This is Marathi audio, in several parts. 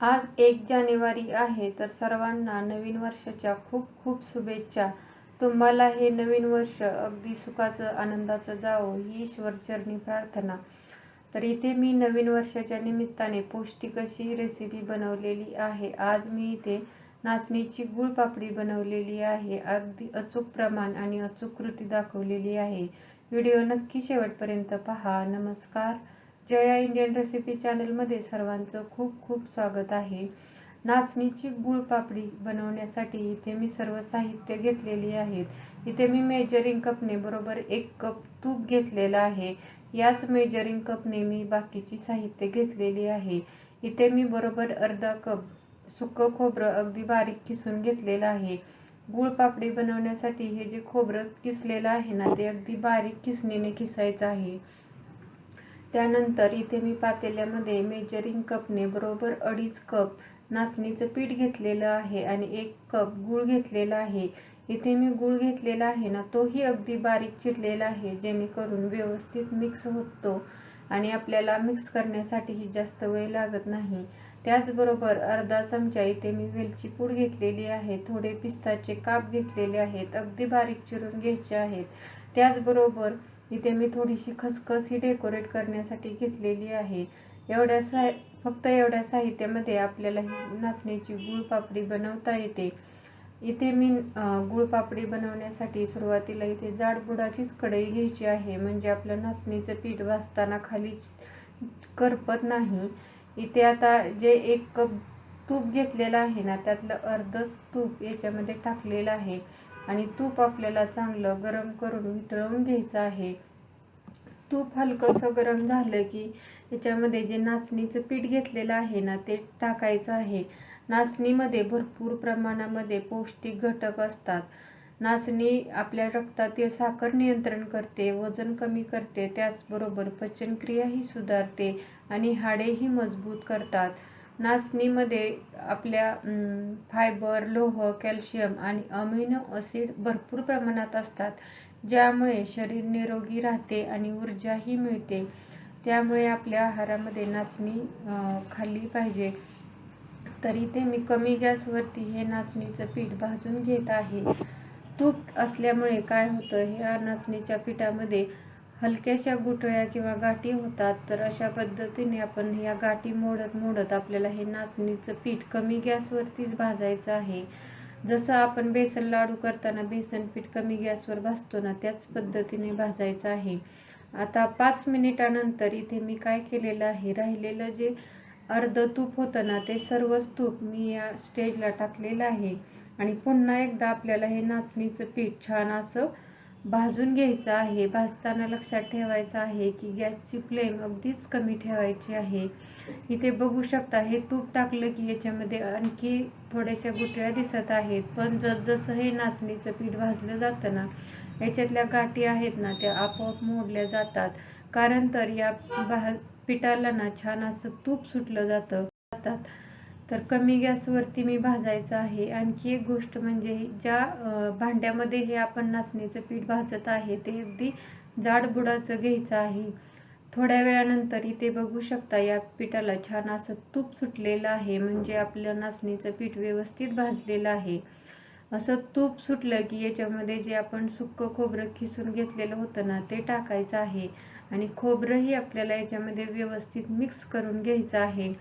आज एक जानेवारी आहे तर सर्वांना नवीन वर्षाच्या खूप खूप शुभेच्छा. तुम्हाला हे नवीन वर्ष अगदी सुखाचं आनंदाचं जावं ही ईश्वरचरणी प्रार्थना. तर इथे मी नवीन वर्षाच्या निमित्ताने पौष्टिक अशी रेसिपी बनवलेली आहे. आज मी इथे नाचणीची गुळपापडी बनवलेली आहे. अगदी अचूक प्रमाण आणि अचूक कृती दाखवलेली आहे. व्हिडिओ नक्की शेवटपर्यंत पहा. नमस्कार. जया इंडियन रेसिपी चॅनलमध्ये सर्वांचं खूप खूप स्वागत आहे. नाचणीची गुळपापडी बनवण्यासाठी इथे मी सर्व साहित्य घेतलेली आहेत इथे मी मेजरिंग कपने बरोबर एक कप तूप घेतलेलं आहे. याच मेजरिंग कपने मी बाकीची साहित्य घेतलेली आहे. इथे मी बरोबर अर्धा कप सुकं खोबरं अगदी बारीक किसून घेतलेलं आहे. गुळपापडी बनवण्यासाठी हे जे खोबरं किसलेलं आहे ना ते अगदी बारीक किसणीने किसायचं आहे. त्यानंतर इथे मी पातेल्यामध्ये मेजरिंग कपने बरोबर अडीच कप नाचणीचं पीठ घेतलेलं आहे आणि एक कप गूळ घेतलेला आहे. इथे मी गूळ घेतलेला आहे ना तोही अगदी बारीक चिरलेला आहे जेणेकरून व्यवस्थित मिक्स होतो आणि आपल्याला मिक्स करण्यासाठीही जास्त वेळ लागत नाही. त्याचबरोबर अर्धा चमचा इथे मी वेलची पूड घेतलेली आहे थोडे पिस्ताचे काप घेतलेले आहेत अगदी बारीक चिरून घ्यायचे आहेत. त्याचबरोबर इथे मी थोडीशी खसखस ही डेकोरेट करण्यासाठी घेतलेली आहे. एवढ्या सा फक्त एवढ्या साहित्यामध्ये आपल्याला ही नाचण्याची गुळपापडी बनवता येते. इथे मी गुळपापडी बनवण्यासाठी सुरुवातीला इथे जाडबुडाचीच कढई घ्यायची आहे. म्हणजे आपलं नाचणीचं पीठ भाजताना खाली करपत नाही. इथे आता जे एक कप तूप घेतलेलं आहे ना त्यातलं अर्धच तूप याच्यामध्ये टाकलेलं आहे. आणि तूप आपल्याला चांगलं गरम करून वितळवून घ्यायचं आहे. तूप हलकंसं गरम झालं की त्याच्यामध्ये जे नाचणीचं पीठ घेतलेलं आहे ना ते टाकायचं आहे. नाचणीमध्ये भरपूर प्रमाणामध्ये पौष्टिक घटक असतात. नाचणी आपल्या रक्तातील साखर नियंत्रण करते वजन कमी करते त्याचबरोबर पचनक्रियाही सुधारते आणि हाडेही मजबूत करतात. नाचणीमध्ये आपल्या फायबर लोह कॅल्शियम आणि अमिनो ॲसिड भरपूर प्रमाणात असतात ज्यामुळे शरीर निरोगी राहते आणि ऊर्जाही मिळते. त्यामुळे आपल्या आहारामध्ये नाचणी खाल्ली पाहिजे. तरी ते मी कमी गॅसवरती हे नाचणीचं पीठ भाजून घेत आहे. तूप असल्यामुळे काय होतं ह्या नाचणीच्या पिठामध्ये हलक्याशा गुठळ्या किंवा गाठी होतात तर अशा पद्धतीने आपण ह्या गाठी मोडत मोडत आपल्याला हे नाचणीचं पीठ कमी गॅसवरतीच भाजायचं आहे. जसं आपण बेसन लाडू करताना बेसन पीठ कमी गॅसवर भाजतो ना त्याच पद्धतीने भाजायचं आहे. आता पाच मिनिटानंतर इथे मी काय केलेलं आहे राहिलेलं जे अर्ध तूप होतं ना ते सर्वच तूप मी या स्टेजला टाकलेलं आहे. आणि पुन्हा एकदा आपल्याला हे नाचणीचं पीठ छान असं भाजून घ्यायचं आहे भाजताना लक्षात ठेवायचं आहे की गॅसची फ्लेम अगदीच कमी ठेवायची आहे. इथे बघू शकता हे तूप टाकलं की याच्यामध्ये आणखी थोड्याशा गुटळ्या दिसत आहेत. पण जसजसं हे नाचणीचं पीठ भाजलं जातं ना याच्यातल्या गाठी आहेत ना त्या आपोआप मोडल्या जातात. कारण तर या भा पिठाला ना छान असं तूप सुटलं जातं. जातात. तर कमी गॅसवरती मी भाजायचं आहे. आणखी एक गोष्ट म्हणजे ज्या भांड्यामध्ये हे आपण नाचणीचं पीठ भाजत आहे ते अगदी जाड बुडाचं घ्यायचं आहे. थोड्या वेळानंतर इथे बघू शकता या पिठाला छान असं तूप सुटलेलं आहे म्हणजे आपलं नाचणीचं पीठ व्यवस्थित भाजलेलं आहे. असं तूप सुटलं की याच्यामध्ये जे आपण सुक्क खोबरं खिसून घेतलेलं होतं ना ते टाकायचं आहे. आणि खोबरंही आपल्याला याच्यामध्ये व्यवस्थित मिक्स करून घ्यायचं आहे.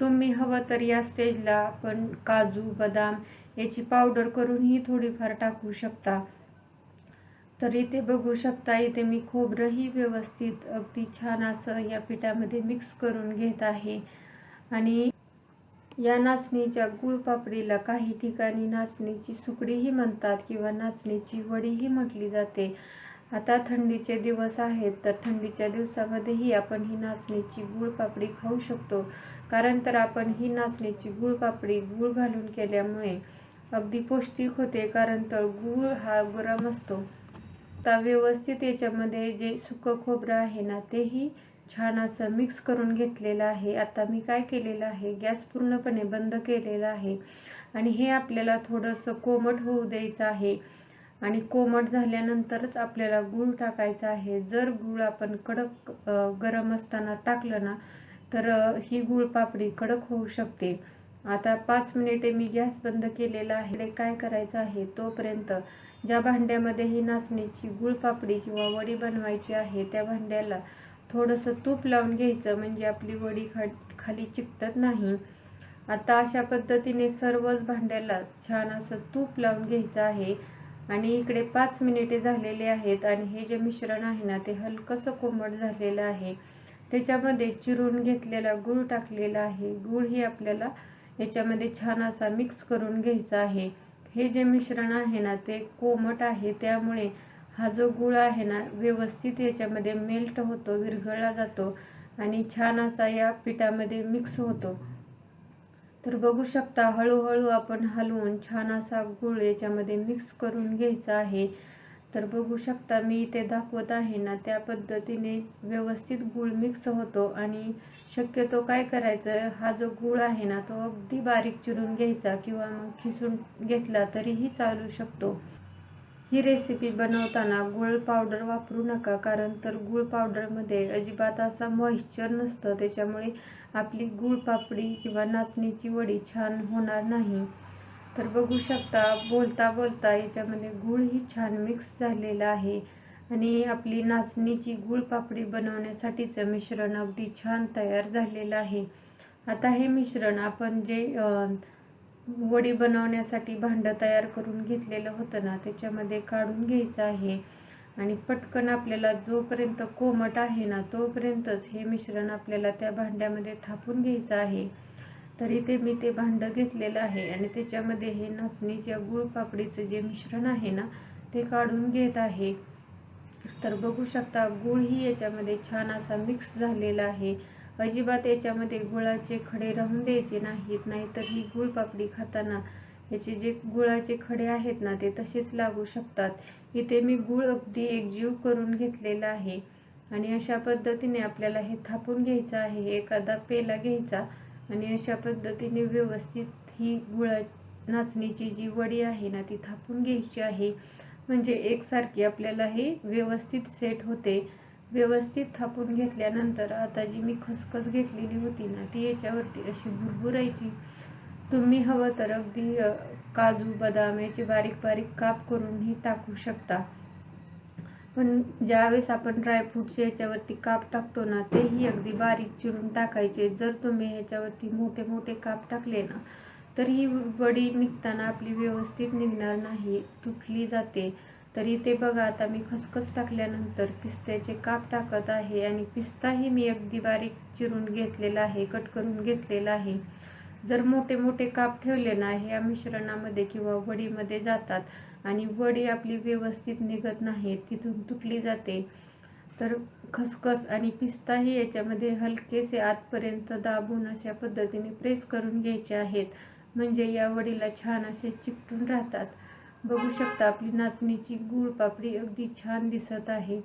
तुम्ही हवं तर या स्टेजला आपण काजू बदाम याची पावडर करूनही थोडीफार टाकू शकता. तर इथे बघू शकता इथे मी खोबरंही व्यवस्थित अगदी छान असं या पिठामध्ये मिक्स करून घेत आहे. आणि या नाचणीच्या गुळपापडीला काही ठिकाणी नाचणीची सुकडीही म्हणतात किंवा नाचणीची वडीही म्हटली जाते. आता थंडीचे दिवस आहेत तर थंडीच्या दिवसामध्येही आपण ही नाचणीची गुळपापडी खाऊ शकतो. कारण तर आपण ही नाचणीची गुळपापडी गूळ घालून केल्यामुळे अगदी पौष्टिक होते कारण तर गूळ हा गरम असतो. तर व्यवस्थित याच्यामध्ये जे सुकं खोबरं आहे ना तेही छान असं मिक्स करून घेतलेलं आहे. आता मी काय केलेलं आहे गॅस पूर्णपणे बंद केलेला आहे. आणि हे आपल्याला थोडंसं कोमट होऊ द्यायचं आहे. आणि कोमट झाल्यानंतरच आपल्याला गूळ टाकायचा आहे. जर गूळ आपण कडक गरम असताना टाकलं ना तर ही गूळ पापडी कडक होऊ शकते. आता पाच मिनिटे मी गॅस बंद केलेला आहे. काय करायचं आहे? तोपर्यंत ज्या भांड्यामध्ये ही नाचणीची गुळपापडी किंवा वडी बनवायची आहे त्या भांड्याला थोडंसं तूप लावून घ्यायचं. म्हणजे आपली वडी खा खाली चिकटत नाही. आता अशा पद्धतीने सर्वच भांड्याला छान असं तूप लावून घ्यायचं आहे. आणि इकडे पाच मिनिटे झालेले आहेत आणि हे जे मिश्रण आहे ना ते हलकंसं कोमट झालेलं आहे. त्याच्यामध्ये चिरून घेतलेला गूळ टाकलेला आहे. गूळ ही आपल्याला याच्यामध्ये छान असा मिक्स करून घ्यायचा आहे. हे जे मिश्रण आहे ना ते कोमट आहे. त्यामुळे हा जो गुळ आहे ना व्यवस्थित याच्यामध्ये मेल्ट होतो विरघळला जातो आणि छान असा या पिठामध्ये मिक्स होतो. तर बघू शकता हळूहळू आपण हलवून छान असा गूळ याच्यामध्ये मिक्स करून घ्यायचा आहे. तर बघू शकता मी इथे दाखवत आहे ना त्या पद्धतीने व्यवस्थित गूळ मिक्स होतो आणि शक्यतो काय करायचं हा जो गूळ आहे ना तो अगदी बारीक चिरून घ्यायचा किंवा मग खिसून घेतला तरीही चालू शकतो. ही रेसिपी बनवताना गुळ पावडर वापरू नका कारण तर गुळ पावडरमध्ये अजिबात असा मॉइश्चर नसतं त्याच्यामुळे आपली गुळ पापडी किंवा नाचणीची वडी छान होणार नाही. तर बघू शकता बोलता बोलता याच्यामध्ये गुळही छान मिक्स झालेला आहे. आणि आपली नाचणीची गुळ पापडी बनवण्यासाठीचं मिश्रण अगदी छान तयार झालेलं आहे. आता हे मिश्रण आपण जे वडी बनवण्यासाठी भांडं तयार करून घेतलेलं होतं ना त्याच्यामध्ये काढून घ्यायचं आहे. आणि पटकन आपल्याला जोपर्यंत कोमट आहे ना तोपर्यंतच हे मिश्रण आपल्याला त्या भांड्यामध्ये थापून घ्यायचं आहे. तरी ते मी ते भांडं घेतलेलं आहे आणि त्याच्यामध्ये हे नाचणीच्या गुळपापडीचं जे मिश्रण आहे ना ते काढून घेत आहे. तर बघू शकता गुळही याच्यामध्ये छान असा मिक्स झालेला आहे. अजिबात याच्यामध्ये गुळाचे खडे राहून द्यायचे नाहीत नाहीतर ही गुळपापडी खाताना याचे जे गुळाचे खडे आहेत ना ते तसेच लागू शकतात. इथे मी गुळ अगदी एकजीव करून घेतलेला आहे. आणि अशा पद्धतीने आपल्याला हे थापून घ्यायचं आहे एखादा पेला घ्यायचा. आणि अशा पद्धतीने व्यवस्थित ही गुळा नाचणीची जी वडी आहे ना ती थापून घ्यायची आहे. म्हणजे एकसारखी आपल्याला हे व्यवस्थित सेट होते. व्यवस्थित थापून घेतल्यानंतर आता जी मी खसखस घेतलेली होती ना ती याच्यावरती अशी भुरभुरायची तुम्ही हवं तर अगदी काजू बदाम याची बारीक बारीक काप करूनही टाकू शकता. पण ज्यावेळेस आपण ड्रायफ्रूटचे याच्यावरती काप टाकतो ना तेही अगदी बारीक चिरून टाकायचे. जर तुम्ही ह्याच्यावरती मोठे मोठे काप टाकले ना तर ही वडी निघताना आपली व्यवस्थित निघणार नाही तुटली जाते. तर इथे बघा आता मी खसखस टाकल्यानंतर पिस्त्याचे काप टाकत आहे आणि पिस्ताही मी अगदी बारीक चिरून घेतलेला आहे कट करून घेतलेला आहे. जर मोठे मोठे काप ठेवले ना ह्या मिश्रणामध्ये किंवा वडीमध्ये जातात आणि वडी आपली व्यवस्थित निघत नाही तिथून तुटली जाते. तर खसखस आणि पिस्ताही याच्यामध्ये हलकेसे आतपर्यंत दाबून अशा पद्धतीने प्रेस करून घ्यायचे आहेत. म्हणजे या वडीला छान असे चिकटून राहतात. बघू शकता आपली नाचणीची गूळ पापडी अगदी छान दिसत आहे.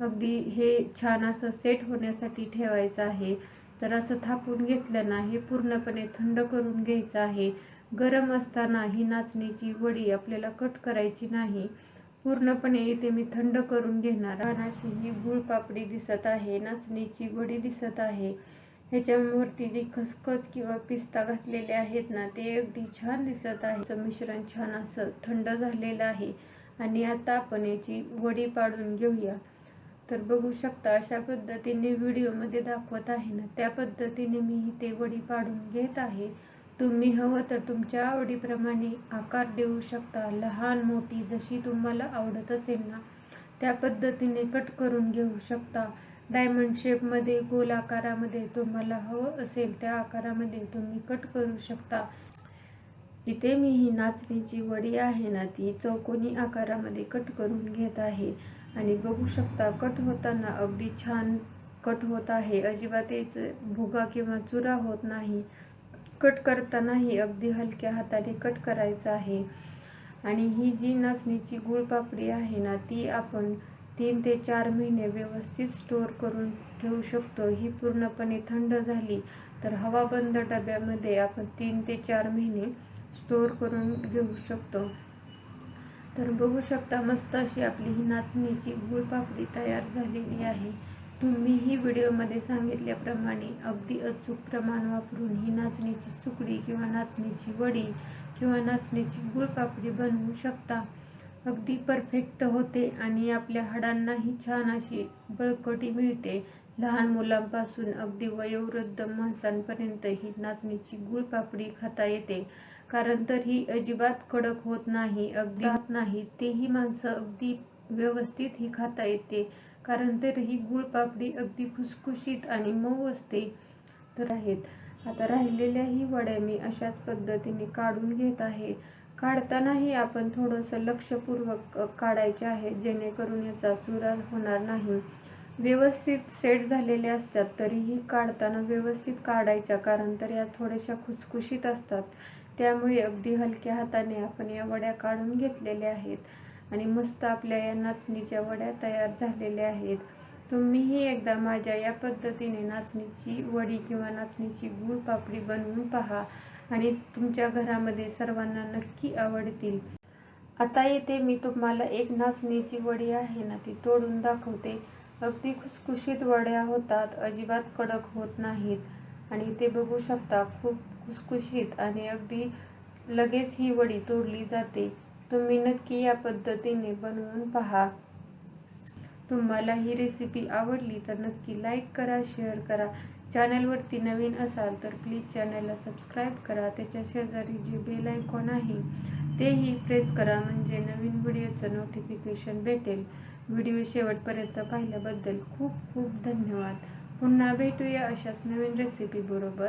अगदी हे छान असं सेट होण्यासाठी ठेवायचं आहे. तर असं थापून घेतलं ना हे पूर्णपणे थंड करून घ्यायचं आहे. गरम असताना ही नाचणीची वडी आपल्याला कट करायची नाही. पूर्णपणे इथे मी थंड करून घेणार. आणि अशी ही गुळ पापडी दिसत आहे नाचणीची वडी दिसत आहे. ह्याच्यावरती जी खसखस किंवा पिस्ता घातलेले आहेत ना ते अगदी छान दिसत आहे. मिश्रण छान असं थंड झालेलं आहे. आणि आता आपण याची वडी पाडून घेऊया. तर बघू शकता अशा पद्धतीने व्हिडिओमध्ये दाखवत आहे ना. त्या पद्धतीने मी इथे वडी पाडून घेत आहे. तुम्ही हवं तर तुमच्या आवडीप्रमाणे आकार देऊ शकता. लहान मोठी जशी तुम्हाला आवडत असेल ना त्या पद्धतीने कट करून घेऊ शकता. डायमंड शेपमध्ये गोल आकारामध्ये तुम्हाला हवं असेल त्या आकारामध्ये तुम्ही कट करू शकता. इथे मी ही नाचणीची वडी आहे ना ती चौकोनी आकारामध्ये कट करून घेत आहे. आणि बघू शकता कट होताना अगदी छान कट होत आहे. अजिबात भुगा किंवा चुरा होत नाही. कट करतानाही अगदी हलक्या हाताने कट करायचं आहे. आणि ही जी नाचणीची गुळपापडी आहे ना ती आपण तीन ते चार महिने व्यवस्थित स्टोअर करून ठेवू शकतो. ही पूर्णपणे थंड झाली तर हवाबंद डब्यामध्ये आपण तीन ते चार महिने स्टोअर करून घेऊ शकतो. तर बघू शकता मस्त अशी आपली ही नाचणीची गुळपापडी तयार झालेली आहे. तुम्ही ही व्हिडिओमध्ये सांगितल्याप्रमाणे अगदी अचूक प्रमाण वापरून ही नाचणीची सुकडी किंवा नाचणीची वडी किंवा नाचणीची गुळपापडी बनवू शकता. अगदी परफेक्ट होते आणि आपल्या हाडांनाही छान अशी बळकटी मिळते. लहान मुलांपासून अगदी वयोवृद्ध माणसांपर्यंत ही नाचणीची गुळपापडी खाता येते. कारण तर ही अजिबात कडक होत नाही अगदी खात नाही. तेही माणसं अगदी व्यवस्थित ही खाता येते. कारण तर ही गुळपापडी अगदी खुसखुशीत आणि मऊ असते. तर आहेत. आता राहिलेल्याही वड्या मी अशाच पद्धतीने काढून घेत आहे. काढतानाही आपण थोडंसं लक्षपूर्वक काढायचे आहे जेणेकरून याचा चुरा होणार नाही. व्यवस्थित सेट झालेले असतात तरीही काढताना व्यवस्थित काढायच्या कारण तर या थोड्याशा खुसखुशीत असतात. त्यामुळे अगदी हलक्या हाताने आपण या वड्या काढून घेतलेल्या आहेत. आणि मस्त आपल्या या नाचणीच्या वड्या तयार झालेल्या आहेत. तुम्हीही एकदा माझ्या या पद्धतीने नाचणीची वडी किंवा नाचणीची गुळ पापडी बनवून पहा आणि तुमच्या घरामध्ये सर्वांना नक्की आवडतील. आता येथे मी तुम्हाला एक नाचणीची वडी आहे ना ती तोडून दाखवते. अगदी खुसखुशीत वड्या होतात अजिबात कडक होत नाहीत. आणि ते बघू शकता खूप खुसखुशीत आणि अगदी लगेच ही वडी तोडली जाते. तुम्ही नक्की या पद्धतीने बनवून पहा. तुम्हाला ही रेसिपी आवडली तर नक्की लाईक करा शेअर करा. चॅनलवरती नवीन असाल तर प्लीज चॅनलला सबस्क्राईब करा. त्याच्या शेजारी जे बेल आयकॉन आहे तेही प्रेस करा. म्हणजे नवीन व्हिडिओचं नोटिफिकेशन भेटेल. व्हिडिओ शेवटपर्यंत पाहिल्याबद्दल खूप खूप धन्यवाद. पुन्हा भेटूया अशाच नवीन रेसिपी बरोबर.